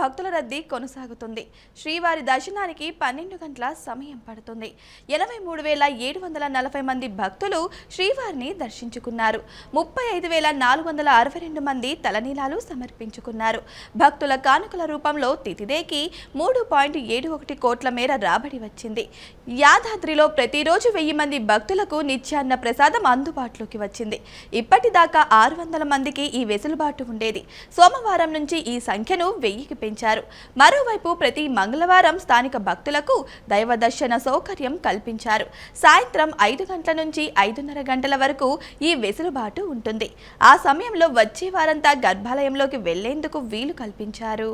భక్తుల రద్దీ కొనసాగుతుంది. శ్రీవారి దర్శనానికి పన్నెండు గంటల సమయం పడుతుంది. ఎనభై మూడు వేల ఏడు వందల నలభై మంది భక్తులు శ్రీవారిని దర్శించుకున్నారు. ముప్పై ఐదు వేల నాలుగు వందల అరవై రెండు మంది తలనీలాలు సమర్పించుకున్నారు. భక్తుల కానుకల రూపంలో తిథిదేకి మూడు పాయింట్ ఏడు ఒకటి కోట్ల మేర రాబడి వచ్చింది. యాదాద్రిలో ప్రతిరోజు వెయ్యి మంది భక్తులకు నిత్యాన్న ప్రసాదం అందుబాటులోకి వచ్చింది. ఇప్పటిదాకా ఆరు వందల మందికి ఈ వెసులుబాటు ఉండేది. సోమవారం నుంచి ఈ సంఖ్యను వెయ్యికి పెంచారు మరోవైపు ప్రతి మంగళవారం స్థానిక భక్తులకు దైవ దర్శన సౌకర్యం కల్పించారు. సాయంత్రం ఐదు గంటల నుంచి ఐదున్నర గంటల వరకు ఈ వెసులుబాటు ఉంటుంది. ఆ సమయంలో వచ్చే వారంతా గర్భాలయంలోకి వెళ్ళేందుకు వీలు కల్పించారు.